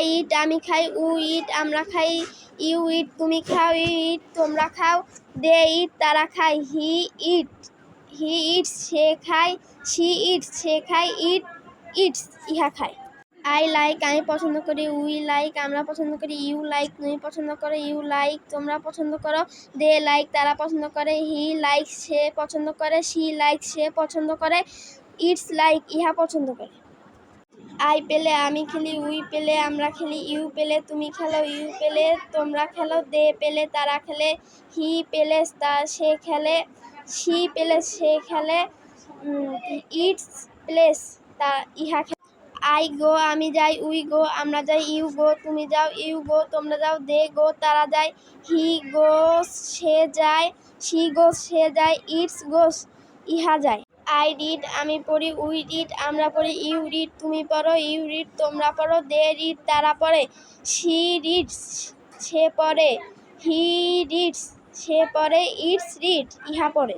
I eat, আমি খাই উ ইট, আমরা খাই ইউ ইট, তুমি খাও ইট, তোমরা খাও দে ইট, তারা খায় হি ইট। হি ইট, সে খায় শি ইট, সে খায় ইট ইটস ইহা খায়। আই লাইক, আমি পছন্দ করি উই লাইক, আমরা পছন্দ করি ইউ লাইক, তুমি পছন্দ করো ইউ লাইক, তোমরা পছন্দ করো দে লাইক, তারা পছন্দ করে হি লাইক, সে পছন্দ করে সি লাইক, সে পছন্দ করে ইটস লাইক, ইহা পছন্দ করে। আই পেলে আমি খেলি, উই পেলে আমরা খেলি, ইউ পেলে তুমি খেলো, ইউ পেলে তোমরা খেলো, দে পেলে তারা খেলে, হি পেলে তা সে খেলে, শি পেলে সে খেলে ইটস প্লেস তা ইহা খেলে। আই গো আমি যাই, উই গো আমরা যাই, ইউ গো তুমি যাও, ইউ গো তোমরা যাও, দে গো তারা যায় হি গোস সে যায়, শি গো সে যায়, ইটস গোস ইহা যায়। আই রিড, আমি পড়ি উই রিড, আমরা পড়ি ইউ রিড, তুমি পড়ো ইউ রিড, তোমরা পড়ো দে রিড, তারা পড়ে সি রিডস, সে পড়ে, হি রিডস, সে পড়ে, ইটস রিড, ইহা পড়ে।